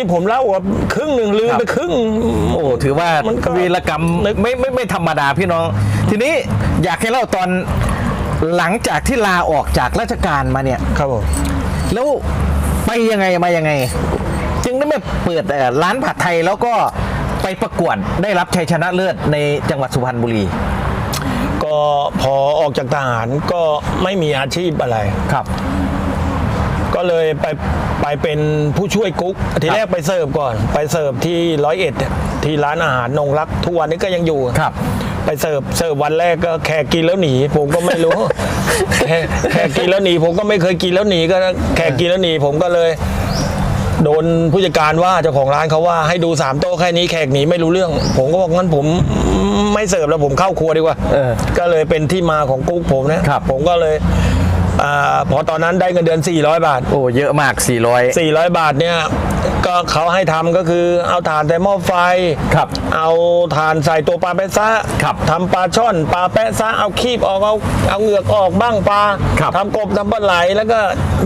นี่ผมเล่าว่าครึ่งหนึ่งลืมไปครึ่ง โอ้ถือว่ามันก็วีรกรรมไม่ไม่ไม่ไม่ธรรมดาพี่น้อง ทีนี้อยากให้เล่าตอนหลังจากที่ลาออกจากราชการมาเนี่ย ครับผมแล้วไปยังไงมายังไง จึงได้มาเปิดเอ่อร้านผัดไทยแล้วก็ไปประกวดได้รับชัยชนะเลิศในจังหวัดสุพรรณบุรี ก็พอออกจากทหารก็ไม่มีอาชีพอะไรครับ ก็เลยไป ไปเป็นผู้ช่วยกุ๊กทีแรกไปเสิร์ฟก่อน ไปเสิร์ฟที่ร้อยเอ็ดที่ร้านอาหารนงรักทุกวันนี้ก็ยังอยู่ครับ ไปเสิร์ฟเสิร์ฟวันแรกก็แขกกินแล้วหนี ผมก็ไม่รู้ แขกแขกกินแล้วหนี ผมก็ไม่เคยกินแล้วหนีก็แขกกินแล้วหนีผมก็เลย โดนผู้จัดการว่าเจ้าของร้านเขาว่าให้ดูสามโต๊ะแค่นี้แขกหนีไม่รู้เรื่อง ผมก็บอกงั้นผมไม่เสิร์ฟแล้วผมเข้าครัวดีกว่าเออก็เลยเป็นที่มาของกุ๊กผมนะครับ ผมก็เลย อาพอตอนนั้นได้เงินเดือน 400 บาท โอ้เยอะมาก 400 400 บาทเนี่ยก็เขาให้ทำก็คือเอาถ่านใส่หม้อไฟ ครับ เอาถ่านใส่ตัวปลาแปะซะครับทำปลาช่อนปลาแปะซะเอาคีบออกเอาเอาเหงือกออกบ้างปลาครับทำกบทำปลาไหลแล้วก็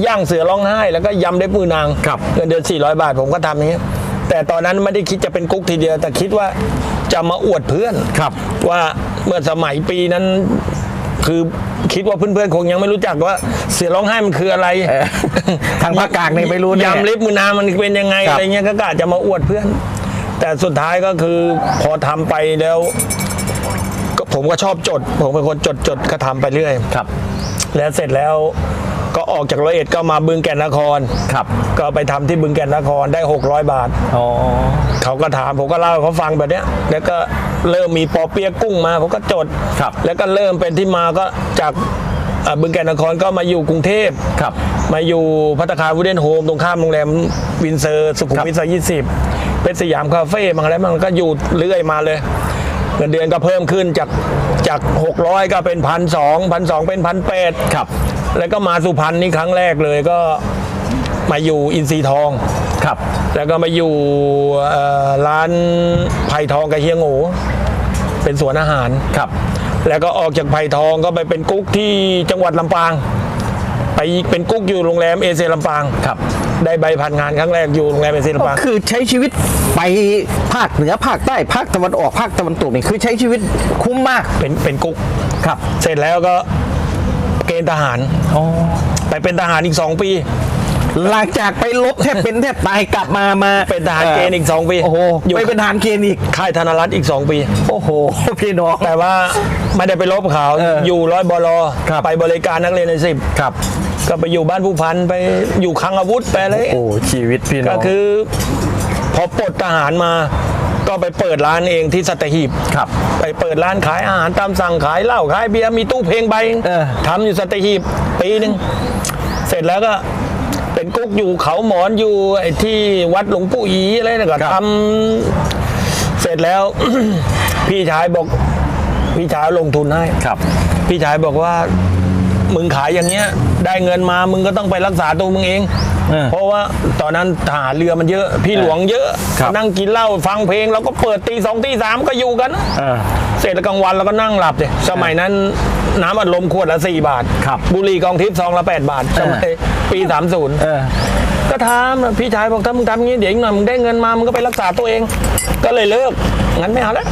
ย่างเสือร้องไห้ แล้วก็ยำได้ปือนางครับ เงินเดือน 400 บาทผมก็ทำอย่างเงี้ยแต่ตอนนั้นไม่ได้คิดจะเป็นกุ๊กทีเดียว แต่คิดว่าจะมาอวดเพื่อน ครับ ว่าเมื่อสมัยปีนั้นคือ คิดว่าเพื่อนๆคงยังไม่รู้จักว่าเสือร้องไห้มันคืออะไรเออทางภาคกลางนี่ไม่รู้แน่ยำเล็บมือนางมันเป็นยังไงครับ อะไรเงี้ยก็กะจะมาอวดเพื่อน แต่สุดท้ายก็คือพอทำไปแล้วก็ผมก็ชอบจด ผมเป็นคนจดจดก็ทำไปเรื่อย ครับ แล้วเสร็จแล้วก็ออกจากร้อยเอ็ดก็มาบึงแก่นนคร ครับก็ไปทำที่บึงแก่นนครได้ 600 บาท อ๋อ เขาก็ถามผมก็เล่าให้เขาฟังแบบเนี้ย แล้วก็ เริ่มมีปอเปียกกุ้งมาผมก็จด ครับแล้วก็เริ่มเป็นที่มาก็จากอ่าบึงแก่นนครก็มาอยู่กรุงเทพครับมาอยู่พัตตาคารวูดเดนโฮมตรงข้ามโรงแรมวินเซอร์สุขุมวิทซอยยี่สิบเป็นสยามคาเฟ่บางอะไรบางก็อยู่เรื่อยมาเลย เงินเดือนก็เพิ่มขึ้นจากจาก 600 ก็เป็นพันสองพันสองเป็นพันแปดครับ แล้วก็มาสุพรรณนี่ครั้งแรกเลยก็ มาอยู่อินทรีทองครับ แล้วก็มาอยู่เอ่อร้านไผ่ทองกับเฮียโง่เป็นสวนอาหารครับ แล้วก็ออกจากไผ่ทองก็ไปเป็นกุ๊กที่จังหวัดลำปาง ไปเป็นกุ๊กอยู่โรงแรมเอเชียลำปางครับได้ใบผ่านงานครั้งแรกอยู่โรงแรมเอเชียลำปางคือใช้ชีวิตไปภาคเหนือภาคใต้ภาคตะวันออกภาคตะวันตกนี่คือใช้ชีวิตคุ้มมากเป็นเป็นกุ๊กครับ เสร็จแล้วก็เกณฑ์ทหารอ๋อไปเป็นทหารอีก2ปี หลังจากไปลบแทบเป็นแทบตายกลับมามาเป็นทหารเกณฑ์อีก2ปีโอ้โหอยู่ไปเป็นทหารเกณฑ์อีกค่ายธนรัฐอีก2ปี โอ้โห พี่น้องแต่ว่าไม่ได้ไปลบเขาเออออยู่ร้อยบลครับไปบริการนักเรียนในสิบครับก็ไปอยู่บ้านผู้พันไปอยู่คลังอาวุธไปอะไรโอ้ชีวิตพี่น้องก็คือ พอปลดทหารมาก็ไปเปิดร้านเองที่สัตหีบครับ ไปเปิดร้านขายอาหารตามสั่งขายเหล้าขายเบียร์มีตู้เพลงใบเออทำอยู่สัตหีบปีหนึ่งเสร็จแล้วก็ เป็นกุ๊กอยู่เขาหมอนอยู่ไอ้ที่วัดหลวงปู่อีอะไรนะก็ทำเสร็จแล้ว พี่ชายบอกพี่ชายลงทุนให้ครับ พี่ชายบอกว่ามึงขายอย่างเงี้ย ได้เงินมามึงก็ต้องไปรักษาตัวมึงเอง เออเพราะว่าตอนนั้นทหารเรือมันเยอะพี่หลวงเยอะครับ นั่งกินเหล้าฟังเพลงเราก็เปิดตีสองตีสามก็อยู่กัน เออ เสร็จแล้วกลางวันเราก็นั่งหลับเลยสมัยนั้นน้ำอัดลมขวดละ 4 บาท ครับบุหรี่กองทิพย์ซองละ 8 บาทสมัยปี 30 เออ ก็ถามพี่ชายบอกถ้ามึงทำอย่างนี้เดี๋ยวอีกหน่อยมึงได้เงินมามึงก็ไปรักษาตัวเอง ก็เลยเลิกงั้นไม่เอาแล้ว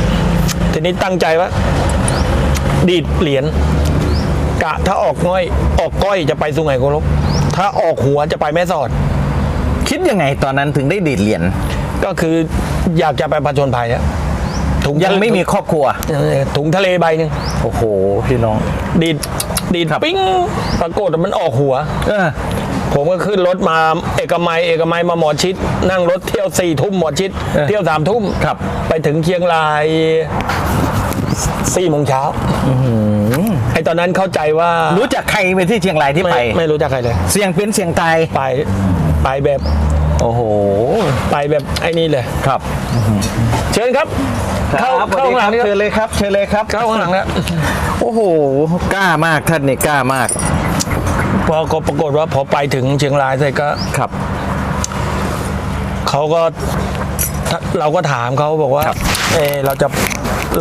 ทีนี้ตั้งใจว่า ดีดเหรียญกะถ้าออกง่อย ออกก้อยจะไปสุไหงโกลก ถ้าออกหัวจะไปแม่สอด คิดยังไงตอนนั้นถึงได้ดีดเหรียญก็คืออยากจะไปผจญภัยอะถุงยังไม่มีครอบครัวเออถุงทะเลใบหนึ่งโอ้โห พี่น้อง ดีดดีดครับปิ้งปรากฏว่ามันออกหัวเออผมก็ขึ้นรถมาเอกมัยเอกมัยมาหมอชิด นั่งรถเที่ยวสี่ทุ่มหมอชิดเออเที่ยวสามทุ่มครับไปถึงเชียงรายสี่โมงเช้าไอ ตอนนั้นเข้าใจว่ารู้จักใครไปที่เชียงรายที่ไป ไม่ไม่รู้จักใครเลย เสียงเป็นเสียงตายไปไปแบบโอ้โห ไปแบบไอ้นี่เลย ครับ เชิญครับ เข้าครับเข้าข้างหลังนี่คเชิญรับเลยครับ เชิญเลยครับ เข้าข้างหลังแล้วโอ้โห กล้ามากท่านนี่กล้ามาก พอก็ปรากฏว่าพอไปถึงเชียงรายเสร็จก็ครับ เขาก็ถ้าเราก็ถามเขาบอกว่า ครับ เออเราจะ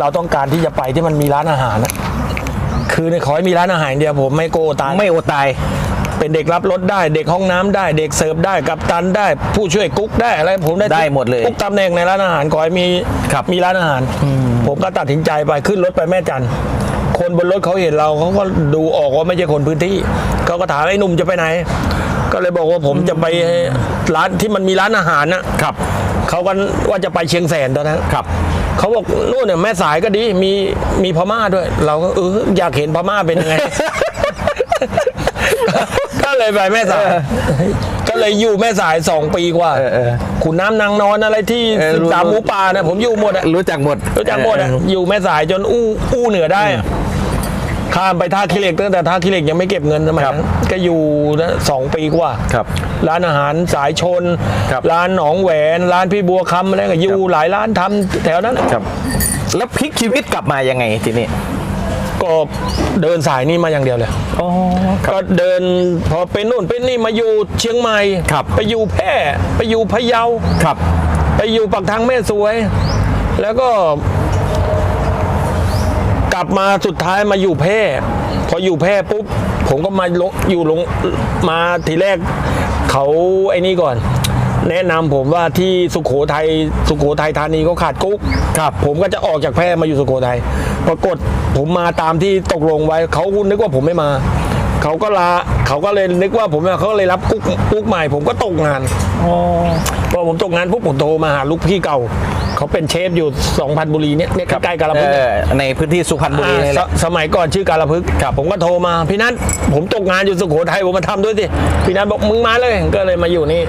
เราต้องการที่จะไปที่มันมีร้านอาหารนะ คือในขอให้มีร้านอาหารอย่างเดียวผมไม่โกตายไม่อดตาย เป็นเด็กรับรถได้ เด็กห้องน้ำได้ เด็กเสิร์ฟได้กัปตันได้ ผู้ช่วยกุ๊กได้อะไรผมได้ได้หมดเลยทุกตำแหน่งในร้านอาหารขอให้มีครับมีร้านอาหาร ผมก็ตัดสินใจไปขึ้นรถไปแม่จันทร์คนบนรถเขาเห็นเราเขาก็ดูออกว่าไม่ใช่คนพื้นที่เขาก็ถามไอ้หนุ่มจะไปไหน ก็เลยบอกว่าผมจะไปร้านที่มันมีร้านอาหารนะครับ เขาก็ว่าจะไปเชียงแสนตอนนั้นครับ เขาบอกนู่นเนี่ยแม่สายก็ดีมีมีพม่าด้วย เราก็เอออยากเห็นพม่าเป็นยังไง ก็เลยไปแม่สาย ก็เลยอยู่แม่สายสองปีกว่า เออเออ ขุนน้ำนางนอนอะไรที่เออรู้ สามหมูป่าเนี่ยผมอยู่หมดอะ รู้จักหมดรู้จักหมดอะอยู่แม่สายจนอู้อู้เหนือได้อะ ข้ามไปท่าขี้เหล็กตั้งแต่ท่าขี้เหล็กยังไม่เก็บเงินสมัยนั้นก็อยู่นะสองปีกว่าครับ ร้านอาหารสายชน ครับร้านหนองแหวนร้านพี่บัวคำอะไรก็อยู่หลายร้านทำแถวนั้น ครับ แล้วพลิกชีวิตกลับมายังไงทีนี้ก็เดินสายนี้มาอย่างเดียวเลย อ๋อ ก็เดินพอเป็นนู่นเป็นนี่มาอยู่เชียงใหม่ ครับ ไปอยู่แพร่ไปอยู่พะเยา ครับ ไปอยู่ปักทางแม่สวย แล้วก็ กลับมาสุดท้ายมาอยู่แพร่พออยู่แพร่ปุ๊บ ผมก็มาลงอยู่ลงมาทีแรกเขาไอ้นี่ก่อน แนะนำผมว่าที่สุโขทัยสุโขทัยธานีเขาขาดกุ๊กครับ ผมก็จะออกจากแพร่มาอยู่สุโขทัยปรากฏผมมาตามที่ตกลงไว้เขานึกว่าผมไม่มา เขาก็ลาเขาก็เลยนึกว่าผมไม่มาเขาก็เลยรับกุ๊กกุ๊กใหม่ ผมก็ตกงานอ๋อพอผมตกงานปุ๊บผมโทรมาหาลูกพี่เก่า เขาเป็นเชฟอยู่สองพันบุรีเนี่ยเนี่ยใกล้ๆกาลเอพึกษ์อในพื้นที่สุพรรณบุรีอ่านี่แหสละ สมัยก่อนชื่อกาลพึกษ์ผมก็โทรมาพี่นัทผมตกงานอยู่สุโขทัยผมมาทำด้วยสิพี่นัทบอกมึงมาเลยก็เลยมาอยู่นี่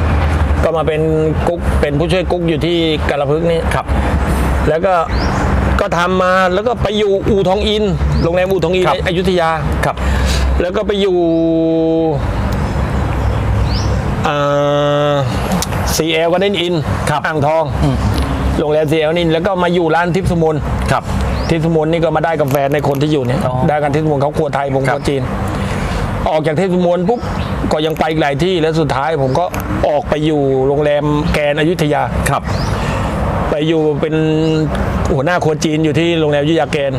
ก็มาเป็นกุ๊กเป็นผู้ช่วยกุ๊กอยู่ที่กาลพึกษ์นี่ครับ แล้วก็ก็ทำมาแล้วก็ไปอยู่อู่ทองอินโรงแรมอู่ทองอินครับอยุธยา ครับ แล้วก็ไปอยู่ ซีเอลก็เด่นอินครับอ่างทองโรงแรมซีเอลนี่แล้วก็มาอยู่ร้านทิพย์สมุนครับทิพย์สมุนนี่ก็มาได้กับแฟนในคนที่อยู่เนี่ยอ๋อได้กันทิพย์สมุนเขาครัวไทยผมครัคบรัวจีน ออกจากทิพย์สมุนปุ๊บก็ยังไปอีกหลายที่แล้วสุดท้ายผมก็ออกไปอยู่โรงแรมแกรนด์อยุธยาครับ ไปอยู่เป็นหัวหน้าครัวจีนอยู่ที่โรงแรมอยุธยาแกน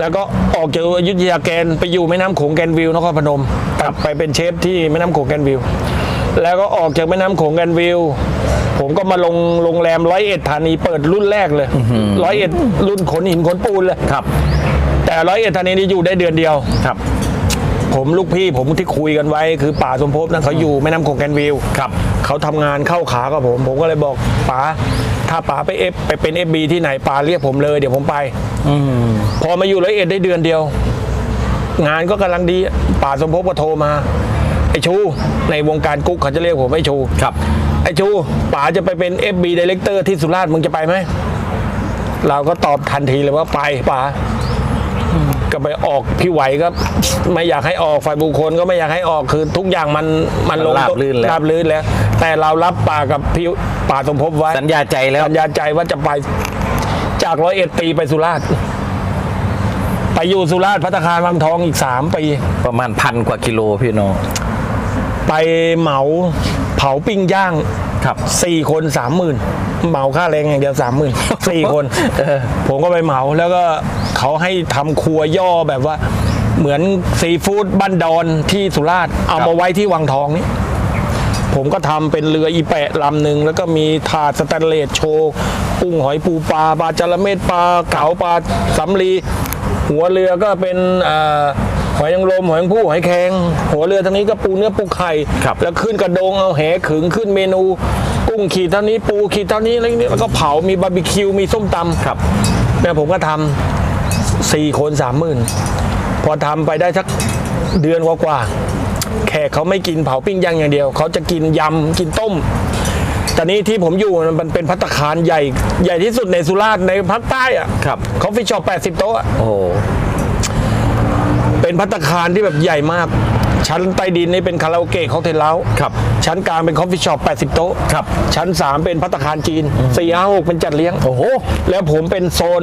แล้วก็ออกจากอยุธยาแกนไปอยู่แม่น้ำโขงแกนวิวนครพนมกลับไปเป็นเชฟที่แม่น้ำโขงแกนวิว แล้วก็ออกจากแม่น้ำโขงแกนวิว ผมก็มาลงโรงแรมร้อยเอ็ดธานีเปิดรุ่นแรกเลยร้อยเอ็ดรุ่นขนหินขนปูนเลยครับ แต่ร้อยเอ็ดธานีนี่อยู่ได้เดือนเดียวครับ ผมลูกพี่ผมที่คุยกันไว้คือป่าสมภพนะเขาอยู่แม่น้ำโขงแกนวิวครับเขาทำงานเข้าขากับผม ผมก็เลยบอกป๋าถ้าป๋าไปเอฟไปเป็นเอฟบีที่ไหนป๋าเรียกผมเลยเดี๋ยวผมไปอืมพอมาอยู่ร้อยเอ็ดได้เดือนเดียว งานก็กำลังดีป่าสมภพก็โทรมาไอชู ในวงการกุ๊กเขาจะเรียกผมไอชู ครับ ไอชูป๋าจะไปเป็น FB Director ที่สุราษฎร์มึงจะไปไหม เราก็ตอบทันทีเลยว่าไปป๋า ก็ไปออกพี่ไหวก็ไม่อยากให้ออกฝ่ายบุคคลก็ไม่อยากให้ออกคือทุกอย่างมันมันลงราบรื่นแล้ว ราบลื่นแล้ว แต่เรารับปากกับพี่ป่าสมภพไว้สัญญาใจแล้วสัญญาใจว่าจะไปจากร้อยเอ็ดปีไปสุราษฎร์ไปอยู่สุราษฎร์พัตตาคารวังทองอีกสามปี ประมาณพันกว่ากิโลพี่น้องไปเหมาเผาปิ้งย่าง ครับสี่คนสามหมื่นเหมาค่าแรงอย่างเดียวสามหมื่นสี่คนเออผมก็ไปเหมาแล้วก็เขาให้ทำครัวย่อแบบว่า เหมือนซีฟู้ดบ้านดอนที่สุราษฎร์เอามาไว้ที่วังทองนี่ผมก็ทำเป็นเรืออีแปะลำหนึ่งแล้วก็มีถาดสแตนเลสโชว์กุ้งหอยปูปลาปลาจระเม็ดปลาเก๋าปลาสำลีหัวเรือก็เป็นเอ่อ หอยนางรมหอยนางผู้หอยแครงหัวเรือทางนี้ก็ปูเนื้อปูไข่ครับแล้วขึ้นกระโดงเอาแหขึงขึ้นเมนู กุ้งขีดเท่านี้ปูขีดเท่านี้อะไรอย่างนี้แล้วก็เผามีบาร์บีคิวมีส้มตำครับเนี่ยผมก็ทำสี่คนสามหมื่นพอทำไปได้สักเดือนกว่าๆแขกเขาไม่กินเผาปิ้งย่างอย่างเดียว เขาจะกินยำกินต้มแต่นี้ที่ผมอยู่มันเป็นพัตตาคารใหญ่ใหญ่ที่สุดในสุราษฎร์ในภาคใต้อะครับคอฟฟี่ช็อป80 โต๊ะอะโอ้โห เป็นพัตตาคารที่แบบใหญ่มาก ชั้นใต้ดินนี่เป็นคาราโอเกะเขาเทลเล้าครับชั้นกลางเป็นคอฟฟี่ช็อป80 โต๊ะครับชั้น 3 เป็นพัตตาคารจีน4 5 6เป็นจัดเลี้ยง โอ้โห แล้วผมเป็นโซน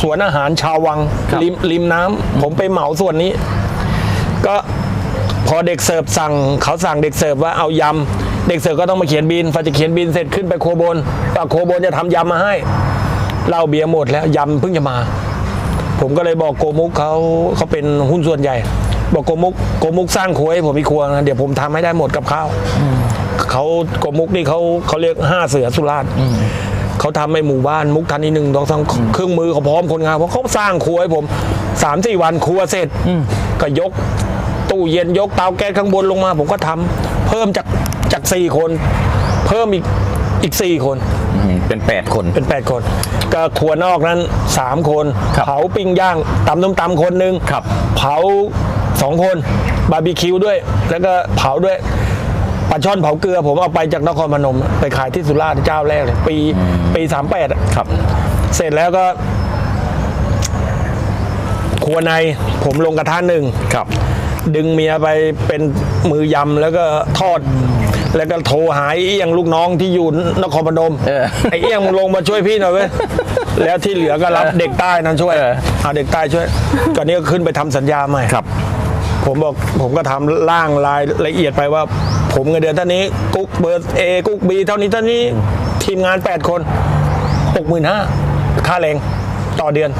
สวนอาหารชาววังครับริมริมน้ำผมไปเหมาส่วนนี้ ก็พอเด็กเสิร์ฟสั่งเขาสั่งเด็กเสิร์ฟว่าเอายำเด็กเสิร์ฟก็ต้องมาเขียนบินพอจะเขียนบินเสร็จขึ้นไปโคบนว่าโคบนจะทำยำมาให้เหล้าเบียร์หมดแล้วยำเพิ่งจะมา ผมก็เลยบอกโกมุกเขาเขาเป็นหุ้นส่วนใหญ่ บอกโกมุกโกมุกสร้างครัวให้ผมอีกครัวนะเดี๋ยวผมทำให้ได้หมดกับข้าวเขาโกมุกนี่เขาเขาเรียกห้าเสือสุราษฎร์เขาทำให้หมู่บ้านมุกทันทีหนึ่งต้องทำเครื่องมือเขาพร้อมคนงานเพราะเขาสร้างครัวให้ผมสามสี่วันครัวเสร็จก็ยก ตู้เย็นยกเตาแก๊สข้างบนลงมา ผมก็ทำเพิ่มจากจากสี่คน เพิ่มอีกอีกสี่คนอืมเป็น8คนเป็น8คน ก็ครัวนอกนั้น 3 คน ครับเผาปิ้งย่างตำต้มตำคนหนึ่งครับ เผา2คนบาร์บีคิวด้วย แล้วก็เผาด้วยปลาช่อนเผาเกลือ ผมเอาไปจากนครพนม ไปขายที่สุราษฎร์เจ้าแรกเลยปีปีสามแปดครับ เสร็จแล้วก็ครัวในผมลงกระทะหนึ่ง ครับ ดึงเมียไปเป็นมือยำแล้วก็ทอด แล้วก็โทรหาไอ้เอี้ยงลูกน้องที่อยู่นครพนมเออ ไอ้เอี้ยงมึงลงมาช่วยพี่หน่อยเว้ย แล้วที่เหลือก็รับเด็กใต้นั้นช่วยเออเอาเด็กใต้ช่วยก่อนนี้ก็ขึ้นไปทำสัญญาใหม่ครับ ผมบอกผมก็ทำร่างรายละเอียดไปว่า ผมเงินเดือนเท่านี้กุ๊กเบอร์เอกุ๊กบีเท่านี้เท่านี้ทีมงาน 8 คนหกหมื่นห้าค่าแรงต่อเดือน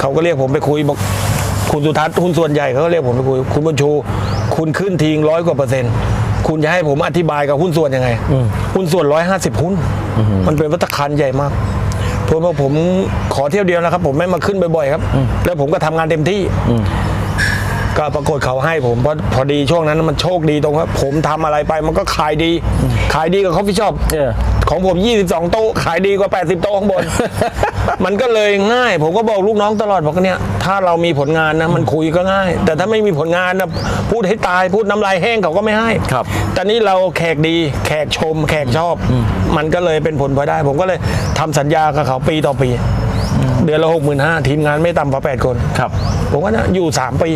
เขาก็เรียกผมไปคุยบอกคุณสุทัศน์หุ้นส่วนใหญ่เขาก็เรียกผมไปคุยคุณบุญชู คุณขึ้นทิ้งร้อยกว่าเปอร์เซ็นต์คุณจะให้ผมอธิบายกับหุ้นส่วนยังไง หุ้นส่วนร้อยห้าสิบหุ้น มันเป็นวัตคารใหญ่มาก ผมบอกผมขอเที่ยวเดียวนะครับ ผมไม่มาขึ้นบ่อยๆครับ แล้วผมก็ทำงานเต็มที่ก็ปรากฏเขาให้ผมเพราะพอดีช่วงนั้นมันโชคดีตรงว่าผมทำอะไรไปมันก็ขายดี ขายดีกว่าคอฟฟี่ช็อปเออ ของผม 22 โต๊ะขายดีกว่า 80 โต๊ะข้างบน มันก็เลยง่าย ผมก็บอกลูกน้องตลอดบอกว่าเนี่ยถ้าเรามีผลงานนะมันคุยก็ง่าย แต่ถ้าไม่มีผลงานนะพูดให้ตายพูดน้ำลายแห้งเขาก็ไม่ให้ครับแต่นี่เราแขกดีแขกชม แขกชอบ มันก็เลยเป็นผลพลอยได้ ผมก็เลยทำสัญญากับเขาปีต่อปี เดือนละหกหมื่นห้าทีมงานไม่ต่ำกว่าแปดคนครับผมว่านะอยู่สามปี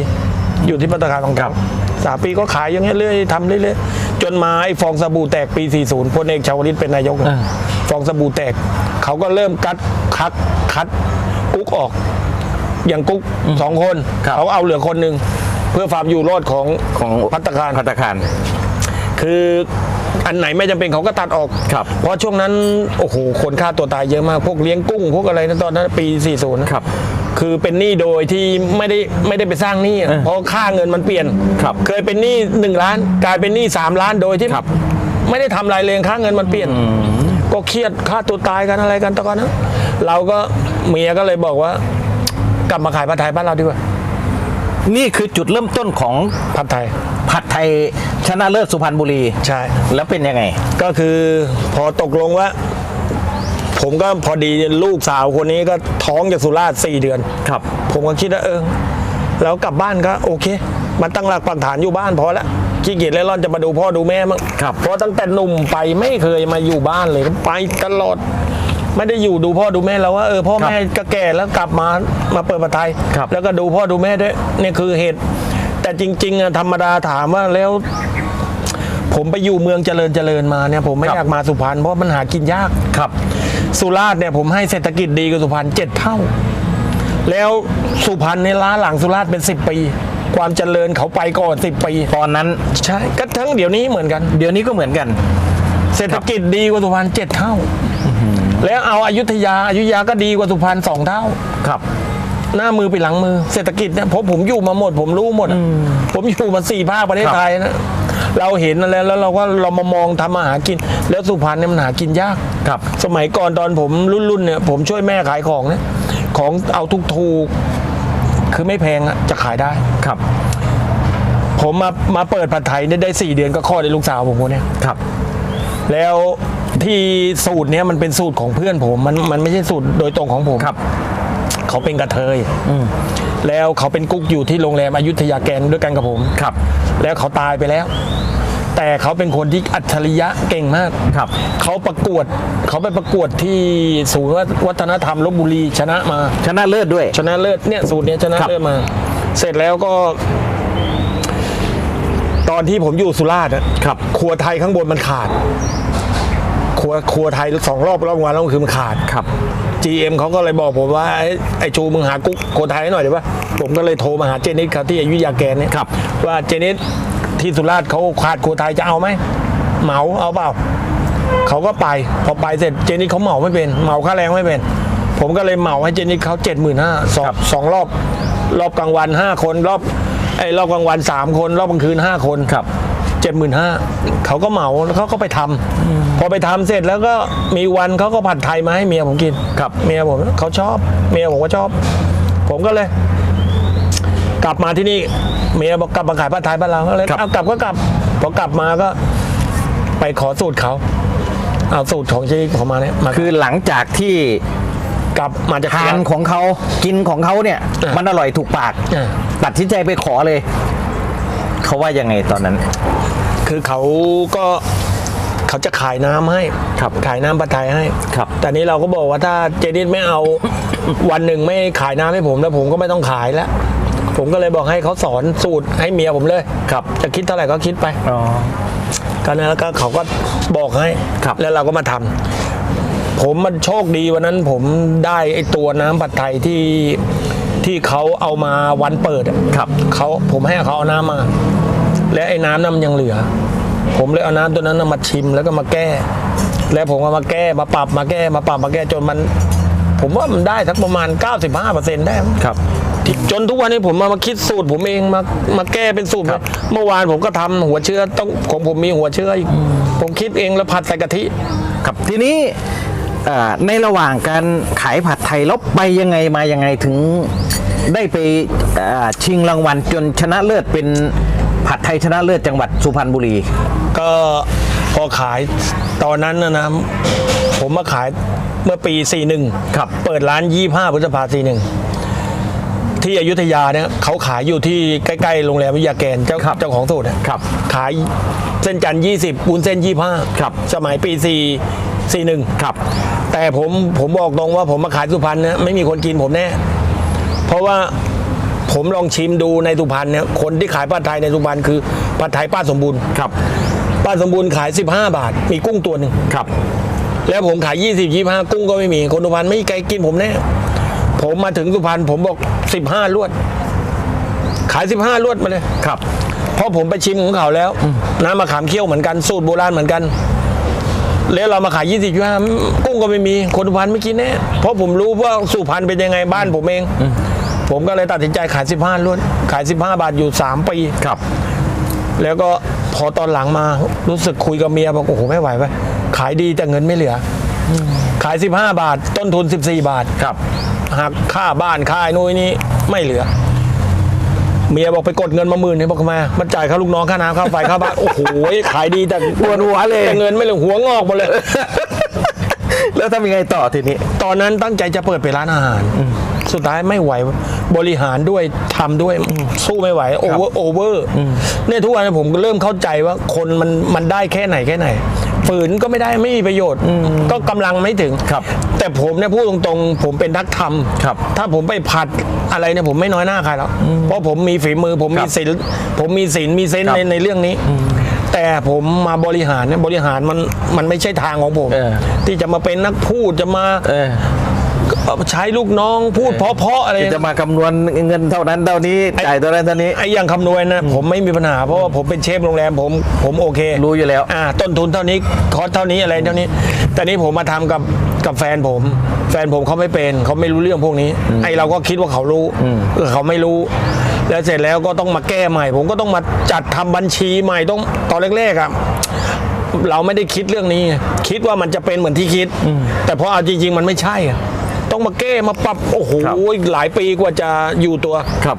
อยู่ที่พัตตาคารทองคำสามปีก็ขายอย่างเงี้ยเรื่อยทำเรื่อยๆ จนมาไอ้ฟองสบู่แตกปี 40พลเอกชาวลิตเป็นนายกอ่าฟองสบู่แตก เขาก็เริ่มกัดคัดคัดกุ๊กออก อย่างกุ๊กสองคนครับเขาเอาเหลือคนหนึ่งเพื่อความอยู่รอดของของพัตตาคารพัตตาคาร คืออันไหนไม่จำเป็นเขาก็ตัดออกครับเพราะช่วงนั้น โอ้โห คนฆ่าตัวตายเยอะมาก พวกเลี้ยงกุ้ง พวกอะไรนะตอนนั้นปี 40นะครับ คือเป็นหนี้โดยที่ไม่ได้ไม่ได้ไปสร้างหนี้อะเพราะค่าเงินมันเปลี่ยนครับเคยเป็นหนี้หนึ่งล้าน กลายเป็นหนี้สามล้านโดยที่ครับ ไม่ได้ทำอะไรเลยค่าเงินมันเปลี่ยน ก็เครียดฆ่าตัวตายกันอะไรกันตอนนั้นเราก็เมียก็เลยบอกว่า กลับมาขายผัดไทยบ้านเราดีกว่านี่คือจุดเริ่มต้นของผัดไทย ผัดไทยชนะเลิศสุพรรณบุรี ใช่ แล้วเป็นยังไง ก็คือพอตกลงว่า ผมก็พอดีลูกสาวคนนี้ก็ท้องจากสุราษฎร์สี่เดือน ครับ ผมก็คิดว่าเออ แล้วกลับบ้านก็โอเค มันตั้งหลักปักฐานอยู่บ้านพอแล้วขี้เกียจเล่ร่อนจะมาดูพ่อดูแม่มั้งครับ เพราะตั้งแต่หนุ่มไปไม่เคยมาอยู่บ้านเลยไปตลอด ไม่ได้อยู่ดูพ่อดูแม่แล้วว่าเออพ่อแม่ก็แก่แล้วกลับมามาเปิดประไทยครับ แล้วก็ดูพ่อดูแม่ด้วยนี่คือเหตุ แต่จริงๆอะธรรมดาถามว่าแล้ว ผมไปอยู่เมืองเจริญเจริญมาเนี่ย ผมไม่ครับอยากมาสุพรรณเพราะมันหากินยาก ครับ สุราษฎร์เนี่ยผมให้เศรษฐกิจดีกว่าสุพรรณเจ็ดเท่า แล้วสุพรรณเนี่ยล้าหลังสุราษฎร์เป็น10ปี ความเจริญเขาไปก่อน10ปีตอนนั้นใช่ก็ทั้งเดี๋ยวนี้เหมือนกัน เดี๋ยวนี้ก็เหมือนกัน เศรษฐกิจดีกว่าสุพรรณเจ็ดเท่า แล้วเอาอายุทยาอายุทยาก็ดีกว่าสุพรรณสองเท่าครับหน้ามือไปหลังมือเศรษฐกิจเนี่ยเพราะผมอยู่มาหมด ผมรู้หมดอะผมอยู่มาสี่ภาคประเทศครับไทยนะ เราเห็นแล้วแล้วเราก็เรามามองทำมาหากิน แล้วสุพรรณเนี่ยมันหากินยาก ครับ สมัยก่อนตอนผมรุ่นๆเนี่ยผมช่วยแม่ขายของเนี่ยของเอาถูกๆคือไม่แพงอะจะขายได้ ครับ ผมมามาเปิดผัดไทยเนี่ยได้4เดือนก็คลอดได้ลูกสาวผมคนเนี้ย ครับ แล้วที่สูตรเนี้ยมันเป็นสูตรของเพื่อนผมมันมันไม่ใช่สูตรโดยตรงของผมครับ เขาเป็นกระเทยแล้วเขาเป็นกุ๊กอยู่ที่โรงแรมอยุธยาแกนด้วยกันกับผมครับ แล้วเขาตายไปแล้ว แต่เขาเป็นคนที่อัจฉริยะเก่งมากครับ เขาประกวดเขาไปประกวดที่ศูนย์วัฒนธรรมลบบุรีชนะมา ชนะเลิศด้วย ชนะเลิศเนี่ยสูตรเนี้ยชนะครับเลิศมา เสร็จแล้วก็ตอนที่ผมอยู่สุราษฎร์อะครับ ครัวไทยข้างบนมันขาด ครัวครัวไทยสองรอบรอบวันแล้วคือมันขาดครับ GM เขาก็เลยบอกผมว่าไอ้ไอ้ชูมึงหากุ๊กครัวไทยให้หน่อยเดี๋ยวปะผมก็เลยโทรมาหาเจนิสครับที่อยุธยาแกนเนี่ยครับ ว่าเจนิสที่สุราษฎร์เขาขาดครัวไทยจะเอาไหมเหมาเอาเปล่าเขาก็ไปพอไปเสร็จเจนิสเขาเหมาไม่เป็นเหมาค่าแรงไม่เป็น ผมก็เลยเหมาให้เจนิสเขาเจ็ดหมื่นห้าสองครับสองรอบ รอบกลางวันห้าคนรอบไอ้รอบกลางวันสามคน รอบกลางคืนห้าคนครับ เจ็ดหมื่นห้าเขาก็เหมาแล้วเขาก็ไปทำพอไปทำเสร็จแล้วก็มีวันเขาก็ผัดไทยมาให้เมียผมกินครับเมียผมเขาชอบเมียผมก็ชอบ ผมก็เลย กลับมาที่นี่เมียบอกกลับมาขายผัดไทยบ้านเราก็เลยครับเอากลับก็กลับพอกลับมาก็ ไปขอสูตรเขาเอาสูตรของเจ๊ของมาเนี่ยมาคือหลังจากที่กลับมาจากทานของเขากินของเขาเนี่ยอะมันอร่อยถูกปากอะตัดสินใจไปขอเลย เขาว่ายังไงตอนนั้น คือเขาก็เขาจะขายน้ำให้ครับขายน้ำผัดไทยให้ครับ แต่นี้เราก็บอกว่าถ้าเจนิดไม่เอาวันหนึ่งไม่ขายน้ำให้ผมแล้วผมก็ไม่ต้องขายแล้ว ผมก็เลยบอกให้เขาสอนสูตรให้เมียผมเลยครับจะคิดเท่าไหร่ก็คิดไปอ๋อก็นั้นแล้วก็เขาก็บอกให้ครับแล้วเราก็มาทำผมมันโชคดีวันนั้นผมได้ไอ้ตัวน้ำผัดไทยที่ ที่เขาเอามาวันเปิดอะครับเขาผมให้เขาเอาน้ำมา และไอ้น้ำนั้นมันยังเหลือ ผมเลยเอาน้ำตัวนั้นน่ะมาชิมแล้วก็มาแก้ แล้วผมก็มาแก้มาปรับมาแก้มาปรับมาแก้จนมัน ผมว่ามันได้สักประมาณ 95%ได้มั้งครับที่จนทุกวันนี้ผมมามาคิดสูตร ผมเองมามาแก้เป็นสูตรครับ เมื่อวานผมก็ทำหัวเชื้อต้องของผมมีหัวเชื้ออีกผมคิดเองแล้วผัดใส่กะทิ ครับทีนี้เอ่อ ในระหว่างการขายผัดไทยแล้วไปยังไงมายังไงถึงได้ไปเอ่อชิงรางวัลจนชนะเลิศเป็นผัดไทยชนะเลิศจังหวัดสุพรรณบุรี ก็พอขายตอนนั้นนะนะผมมาขายเมื่อปี 41 ครับ เปิดร้าน 25พฤษภา41 ที่อยุธยาเนี่ยเขาขายอยู่ที่ใกล้ ๆ โรงแรมวิทยาแกนเจ้าครับเจ้าของสูตรอะครับ ขายเส้นจันทร์20ปูนเส้น 25 ครับ สมัยปี 4 41 ครับ แต่ผมผมบอกตรงว่าผมมาขายสุพรรณเนี่ยไม่มีคนกินผมแน่ เพราะว่าผมลองชิมดูในสุพรรณเนี่ยคนที่ขายผัดไทยในสุพรรณคือผัดไทยป้าสมบูรณ์ครับ ป้าสมบูรณ์ขาย 15 บาท มีกุ้งตัวหนึ่งครับ แล้วผมขาย 20 25 กุ้งก็ไม่มี คนสุพรรณไม่มีใครกินผมแน่ผมมาถึงสุพรรณผมบอก 15ลวด ขาย 15ลวดมาเลยครับเพราะผมไปชิมของเขาแล้วน้ำมะขามเคี่ยวเหมือนกันสูตรโบราณเหมือนกัน แล้วเรามาขาย20 25กุ้งก็ไม่มีคนสุพรรณไม่กินแน่เพราะผมรู้ว่าสุพรรณเป็นยังไงบ้านผมเอง ผมก็เลยตัดสินใจขาย15ลวดขาย15บาทอยู่3ปีครับ แล้วก็พอตอนหลังมารู้สึกคุยกับเมียบอกโอ้โหไม่ไหวไปขายดีแต่เงินไม่เหลืออขาย 15 บาท ต้นทุน 14 บาทครับหักค่าบ้านค่าไอ้นู่นนี่ไม่เหลือ เมียบอกไปกดเงินมาหมื่นเนี่ยบอกทำไมมันจ่ายค่าลูกน้องค่าน้ำค่าไฟค่าบ้านโอ้โหขายดีแต่ปวดหัวเลย แต่เงินไม่เหลือหัวงอกหมดเลย แล้วทำยังไงต่อทีนี้ ตอนนั้นตั้งใจจะเปิดเป็นร้านอาหาร สุดท้ายไม่ไหวบริหารด้วยทำด้วยสู้ไม่ไหวโอเวอร์โอเวอร์เนี่ยทุกวันนี้ผมก็เริ่มเข้าใจว่าคนมันมันได้แค่ไหนแค่ไหน ฝืนก็ไม่ได้ไม่มีประโยชน์ ก็กำลังไม่ถึงครับ แต่ผมเนี่ยพูดตรงๆ ผมเป็นนักทำครับถ้าผมไปผัดอะไรเนี่ยผมไม่น้อยหน้าใครแล้วเพราะผมมีฝีมือผมครัมีบศิลป์ผมมีศีลมีเซนส์ครับในในเรื่องนี้แต่ผมมาบริหารเนี่ยบริหารมันมันไม่ใช่ทางของผมเออที่จะมาเป็นนักพูดจะมาเออ ใช้ลูกน้องพูดเพราะๆอะไรจะมาคำนวณเงินเท่านั้นเท่านี้จ่ายเท่านั้นเท่านี้ไอ้อย่างคำนวณนะผมไม่มีปัญหาเพราะว่าผมเป็นเชฟโรงแรมผมผมโอเค รู้อยู่แล้วอ่าต้นทุนเท่านี้คอสเท่านี้อะไรเท่านี้ แต่นี่ผมมาทำกับกับแฟนผม แฟนผมเขาไม่เป็นเขาไม่รู้เรื่องพวกนี้ ไอ้เราก็คิดว่าเขารู้เออเขาไม่รู้แล้วเสร็จแล้วก็ต้องมาแก้ใหม่ ผมก็ต้องมาจัดทำบัญชีใหม่ต้องตอนแรกๆอะเราไม่ได้คิดเรื่องนี้ไงคิดว่ามันจะเป็นเหมือนที่คิด แต่พอเอาจริง ๆ มันไม่ใช่อะ ต้องมาแก้มาปรับ โอ้โหครับหลายปีกว่าจะอยู่ตัวครับ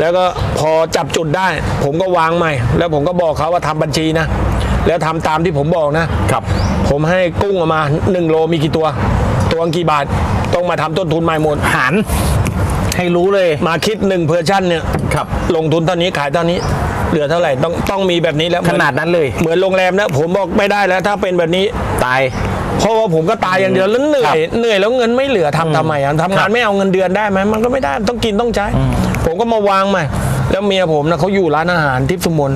แล้วก็พอจับจุดได้ ผมก็วางใหม่ แล้วผมก็บอกเขาว่าทำบัญชีนะ แล้วทำตามที่ผมบอกนะครับ ผมให้กุ้งออกมา1โลมีกี่ตัว ตัวกี่บาทต้องมาทำต้นทุนใหม่หมดหารให้รู้เลยมาคิด1เพอร์ชั่นเนี่ยครับลงทุนเท่านี้ขายเท่านี้ เหลือเท่าไหร่ต้องต้องมีแบบนี้แล้วขนาดนั้นเลย เหมือนโรงแรมนะผมบอกไม่ได้แล้ว ถ้าเป็นแบบนี้ตายเพราะว่าผมก็ตายอย่างเดียวแล้วเหนื่อยเหนื่อยแล้วเงินไม่เหลือทำทำไมอะทำงานไม่เอาเงินเดือนได้ไหมมันก็ไม่ได้ต้องกินต้องใช้ ผมก็มาวางใหม่แล้วเมียผมนะเขาอยู่ร้านอาหารทิพย์สมน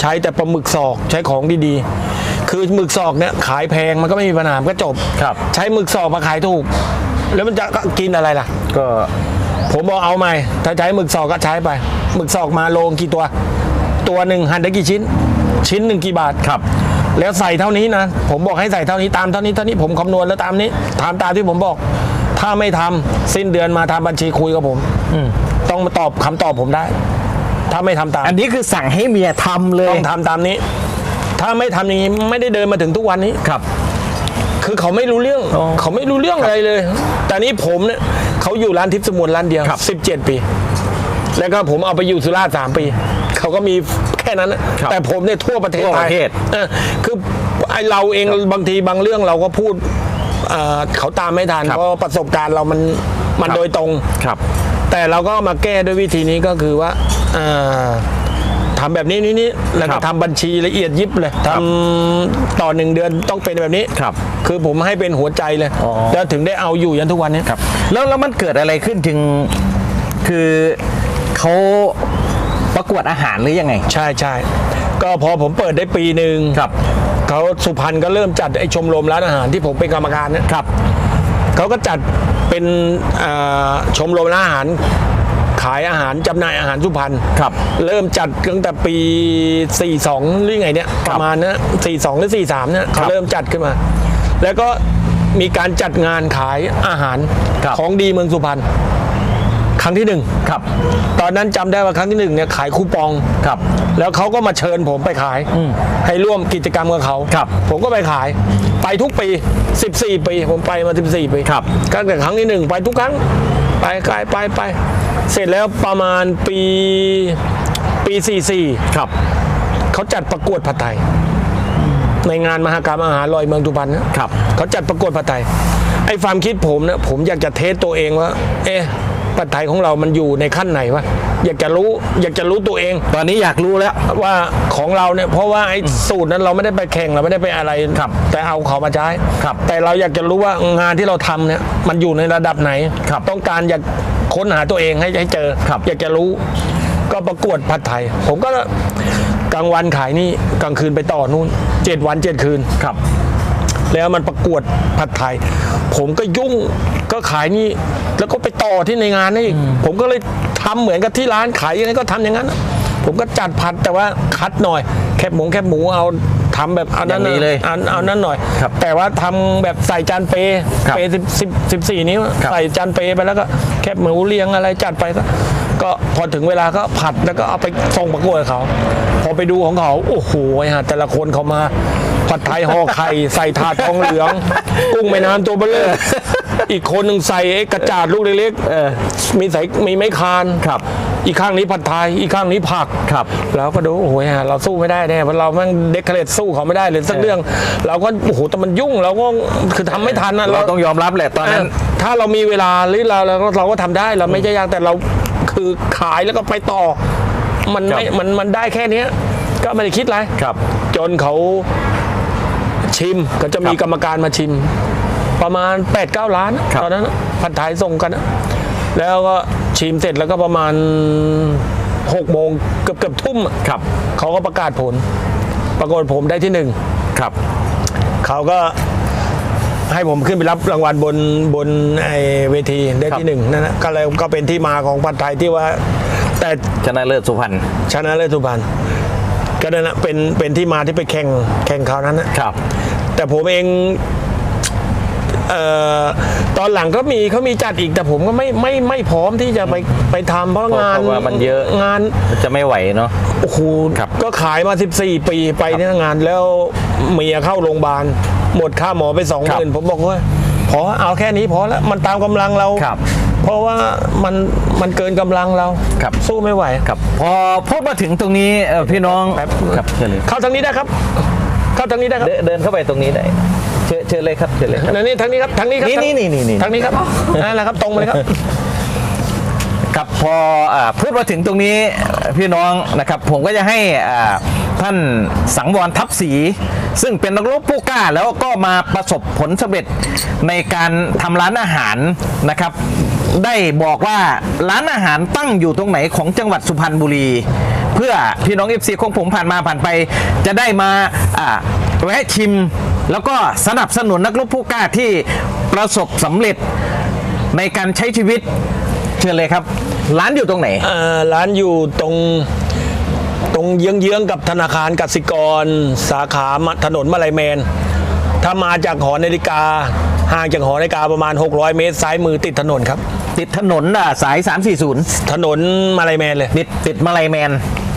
ใช้แต่ปลาหมึกสอกใช้ของดีๆ คือหมึกสอกเนี่ยขายแพงมันก็ไม่มีปัญหามันก็จบครับ ใช้หมึกสอกมาขายถูก แล้วมันจะกินอะไรล่ะ ก็ ผมบอกเอาใหม่ถ้าใช้หมึกสอกก็ใช้ไปหมึกสอกมาโลงกี่ตัว ตัวหนึ่งหั่นได้กี่ชิ้น ชิ้นหนึ่งกี่บาทครับ แล้วใส่เท่านี้นะ ผมบอกให้ใส่เท่านี้ตามเท่านี้เท่านี้ผมคำนวณแล้วตามนี้ทำตามที่ผมบอก ถ้าไม่ทำสิ้นเดือนมาทำบัญชีคุยกับผม อืมต้องมาตอบคำตอบผมได้ ถ้าไม่ทำตาม อันนี้คือสั่งให้เมียทำเลยต้องทำตามนี้ ถ้าไม่ทำอย่างนี้ไม่ได้เดินมาถึงทุกวันนี้ครับคือเขาไม่รู้เรื่องอ๋อเขาไม่รู้เรื่องอะไรเลย แต่นี้ผมเนี่ยเขาอยู่ร้านทิพย์สมุนร้านเดียวครับ17 ปี แล้วก็ผมเอาไปอยู่สุราษฎร์สามปี เขาก็มีแค่นั้นนะครับแต่ผมเนี่ยทั่วประเทศทั่วประเทศไทยเออคือไอเราเองบางทีบางเรื่องเราก็พูดเอ่อเขาตามไม่ทัน ครับ เพราะประสบการณ์เรามันมันครับโดยตรง ครับ แต่เราก็มาแก้ด้วยวิธีนี้ก็คือว่าเอ่อทำแบบนี้นี้นี้แล้วคก็รับทำบัญชีละเอียดยิบเลยทำต่อหนึ่งเดือนต้องเป็นแบบนี้ครับคือผมให้เป็นหัวใจเลยอ๋อ แล้วถึงได้เอาอยู่ยันทุกวันนี้ ครับแล้วแล้วมันเกิดอะไรขึ้นถึง คือเขา ประกวดอาหารหรือยังไง ใช่ใช่ก็พอผมเปิดได้ปีหนึ่งครับ เขาสุพรรณก็เริ่มจัดไอชมรมร้านอาหารที่ผมเป็นกรรมการเนี่ยครับ เขาก็จัดเป็นเอ่อชมรมร้านอาหาร ขายอาหารจำหน่ายอาหารสุพรรณครับเริ่มจัดตั้งแต่ปี 42หรือไงเนี่ยประมาณนะ42หรือ43เนี่ยเขาเริ่มจัดขึ้นมา แล้วก็มีการจัดงานขายอาหารครับ ของดีเมืองสุพรรณค รั้งที่หนึ่งครับ ตอนนั้นจำได้ว่าครั้งที่หนึ่งเนี่ยขายคูปองครับ แล้วเขาก็มาเชิญผมไปขายให้ร่วมกิจกรรมกับเขาครับ ผมก็ไปขาย ไปทุกปี 14 ปี ผมไปมา 14 ปีครับก็แต่ครั้งที่หนึ่งไปทุกครั้งไปไปไปไป เสร็จแล้วประมาณปีปี 44 ครับเขาจัดประกวดผัดไทยในงานมหกรรมอาหารอร่อยเมืองทุพันนะครับเขาจัดประกวดผัดไทยไอ้ความคิดผมเนี่ยผมอยากจะเทสตัวเองว่า เอ๊ะ ผัดไทยของเรามันอยู่ในขั้นไหนวะอยากจะรู้อยากจะรู้ตัวเอง ตอนนี้อยากรู้แล้ว ว่าของเราเนี่ยเพราะว่าไอ้สูตรนั้นเราไม่ได้ไปแข่งเราไม่ได้ไปอะไรครับแต่เอาเขามาใช้ครับแต่เราอยากจะรู้ว่างานที่เราทำเนี่ยมันอยู่ในระดับไหนครับต้องการอยากค้นหาตัวเองให้ให้เจอครับอยากจะรู้ก็ประกวดผัดไทย ผมก็กลางวันขายนี่กลางคืนไปต่อนู่นเจ็ดวันเจ็ดคืนครับ แล้วมันประกวดผัดไทย ผมก็ยุ่งก็ขายนี่แล้วก็ไปต่อที่ในงานนี่อีกผมก็เลยทำเหมือนกับที่ร้านขายยังไงก็ทำอย่างนั้น ผมก็จัดผัดแต่ว่าคัดหน่อย แคบหมูแคบหมูเอาทำแบบเอานั้นอย่างนี้เลยเอาเอานั้นหน่อยครับแต่ว่าทำแบบใส่จานเปครับเปสิบสิบสิบสี่นิ้วครับใส่จานเปไปแล้วก็แคบหมูเรียงอะไรจัดไปก็ก็พอถึงเวลาก็ผัดแล้วก็เอาไปส่งประกวดเขา พอไปดูของเขา โอ้โหฮะแต่ละคนเขามา ผัดไทยห่อไข่ใส่ถาดทองเหลือง กุ้งแม่น้ำตัวเบลออีกคนหนึ่งใส่ไอ้กระจาดลูกเล็กเออมีใส่มีไม้คานครับอีกข้างนี้ผัดไทยอีกข้างนี้ผักครับ แล้วก็ดูโอ้โหฮะเราสู้ไม่ได้แน่เพราะเราแม่งเด็กเคลดสู้เขาไม่ได้เลยสักเรื่อง เราก็โอ้โหแต่มันยุ่งเราก็คือทำไม่ทันนะ เราต้องยอมรับแหละตอนนั้นถ้าเรามีเวลาหรือเราเราก็เราก็ทำได้เราไม่ใช่ยากแต่เราคือขายแล้วก็ไปต่อ มันไม่ครับ มันมันได้แค่เนี้ย ก็ไม่ได้คิดอะไรครับ จนเขา ชิมก็จะมีครับกรรมการมาชิม ประมาณ 8 9 ล้านครับตอนนั้นนะผัดไทยส่งกันนะแล้วก็ชิมเสร็จแล้วก็ประมาณ6โมงเกือบเกือบทุ่มอะครับเขาก็ประกาศผล ปรากฏผมได้ที่หนึ่งครับเขาก็ให้ผมขึ้นไปรับรางวัลบนบนไอเวทีได้ครับที่หนึ่งนั่นนะก็เลยก็เป็นที่มาของผัดไทยที่ว่า แต่ชนะเลิศสุพรรณชนะเลิศสุพรรณก็นั่นนะเป็นเป็นที่มาที่ไปแข่งแข่งคราวนั้นนะครับ แต่ผมเองเอ่อตอนหลังก็มีเขามีจัดอีกแต่ผมก็ไม่ไม่ไม่พร้อมที่จะไปไปทำเพราะเพราะงานเพราะว่ามันเยอะ งานจะไม่ไหวเนาะโอ้โหครับก็ขายมา 14 ปีไปเนี่ยงานแล้วเมียเข้าโรงพยาบาล หมดค่าหมอไปสองหครับมื่นผมบอกว่าพอเอาแค่นี้พอแล้วมันตามกำลังเราครับเพราะว่ามันมันเกินกำลังเราครับสู้ไม่ไหวครับ พอพูดมาถึงตรงนี้เอ่อพี่น้องแป๊บครับเชิญเลยเข้าทางนี้ได้ครับ เข้าทางนี้ได้ครับ เดินเดินเข้าไปตรงนี้ได้เชิญเชิญเลยครับเชิญเลยครับนั่นนี่ทางนี้ครับทางนี้ครับนี่นี่นี่นี่ทางนี้ครับนั่นแหละครับตรงมาเลยครับครับพออ่าพูดมาถึงตรงนี้พี่น้องนะครับ ผมก็จะให้อ่าท่านสังวรทัพศรีซึ่งเป็นนักรบผู้กล้าแล้วก็มาประสบผลสำเร็จในการทำร้านอาหารนะครับ ได้บอกว่าร้านอาหารตั้งอยู่ตรงไหนของจังหวัดสุพรรณบุรี เพื่อพี่น้องเอฟซีของผมผ่านมาผ่านไป จะได้มาอ่าแวะชิม แล้วก็สนับสนุนนักรบผู้กล้าที่ประสบสำเร็จในการใช้ชีวิตเชิญเลยครับ ร้านอยู่ตรงไหนเอ่อร้านอยู่ตรงตรงเยื้องๆกับธนาคารกสิกร สาขาถนนมาลายแมน ถ้ามาจากหอนาฬิกา ห่างจากหอนาฬิกาประมาณ 600 เมตร ซ้ายมือติดถนนครับ ติดถนนอะสาย 340 ถนนมาลายแมนเลย ติดติดมาลายแมน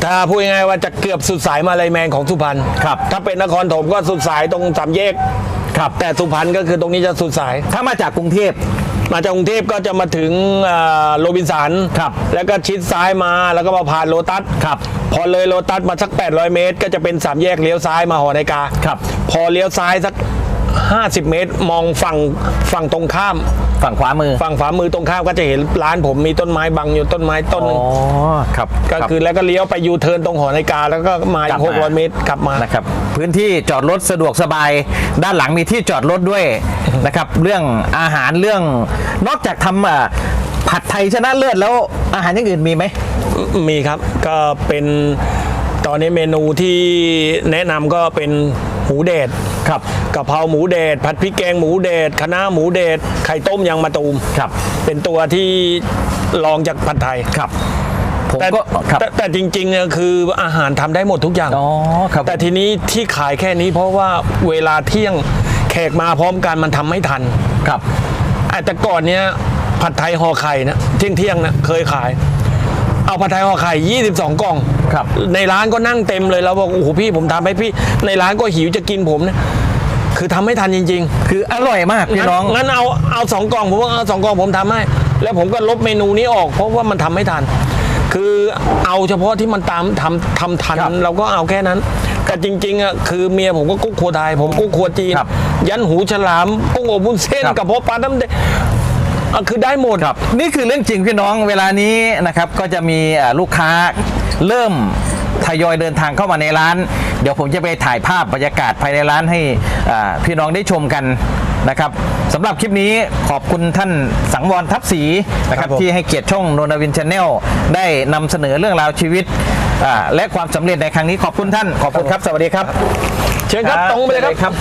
ถ้าพูดง่ายๆว่าจะเกือบสุดสายมาลายแมนของสุพรรณครับ ถ้าเป็นนครถมก็สุดสายตรงสามแยกครับ แต่สุพรรณก็คือตรงนี้จะสุดสาย ถ้ามาจากกรุงเทพ มาจากกรุงเทพก็จะมาถึงเอ่อโรบินสันครับแล้วก็ชิดซ้ายมาแล้วก็มาผ่านโลตัสครับพอเลยโลตัสมาสัก 800 เมตร ก็จะเป็นสามแยกเลี้ยวซ้ายมาหอนาฬิกาครับ พอเลี้ยวซ้ายสัก 50 เมตร มองฝั่งฝั่งตรงข้าม ฝั่งขวามือ ฝั่งขวามือตรงข้ามก็จะเห็นร้านผมมีต้นไม้บังอยู่ต้นไม้ต้นหนึงอ๋อครับก็รับคือแล้วก็เลี้ยวไปยูเทิร์นตรงหอนาฬิกา แล้วก็มากลัอีบกมา600 เมตรกลับมานะครับ พื้นที่จอดรถสะดวกสบาย ด้านหลังมีที่จอดรถด้วยนะครับ เรื่องอาหารเรื่องนอกจากทำอะผัดไทยชนะเลิศแล้วอาหารอย่างอื่นมีไหมมีครับ ก็เป็นตอนนี้เมนูที่แนะนำก็เป็นหมูเดด ครับกะเพราหมูเดดผัดพริกแกงหมูเดดคะน้าหมูเดดไข่ต้มยางมะตูมครับ เป็นตัวที่รองจากผัดไทยครับผมแต่ก็ครับแต่แต่จริงๆเนี่ยคืออาหารทำได้หมดทุกอย่างอ๋อครับแต่ทีนี้ที่ขายแค่นี้เพราะว่าเวลาเที่ยงแขกมาพร้อมกันมันทำไม่ทันครับอะแต่ก่อนเนี้ยผัดไทยห่อไข่นะเที่ยงเที่ยงๆนะเคยขาย เอาผัดไทยห่อไข่ 22 กล่อง ครับ ในร้านก็นั่งเต็มเลยเราบอกโอ้โหพี่ผมทำให้พี่ ในร้านก็หิวจะกินผมเนี่ยคือทำไม่ทันจริง ๆ คืออร่อยมากพี่น้องงั้นเอาเอาสองกล่องผมว่าเอาสองกล่องผมทำให้ แล้วผมก็ลบเมนูนี้ออก เพราะว่ามันทำไม่ทัน คือเอาเฉพาะที่มันตามทำทำทันครับเราก็เอาแค่นั้นแต่จริงๆอะคือเมียผมก็กุ๊กครัวไทย ผมกุ๊กครัวจีนครับยันหูฉลามกุ้งอบวุ้นเส้นครับกระเพาะปลาน้ำแดงอะคือได้หมดครับ นี่คือเรื่องจริงพี่น้องเวลานี้นะครับก็จะมีอ่าลูกค้า เริ่มทยอยเดินทางเข้ามาในร้าน เดี๋ยวผมจะไปถ่ายภาพบรรยากาศภายในร้านให้อ่าพี่น้องได้ชมกันนะครับสำหรับคลิปนี้ขอบคุณท่านสังวรทัพศรีนะครับครับผมที่ให้เกียรติช่องโนนาวินชาแนลได้นำเสนอเรื่องราวชีวิตอ่าและความสำเร็จในครั้งนี้ขอบคุณท่านขอบคุณครับ สวัสดีครับ เชิญครับตรงไปเลยครับครับ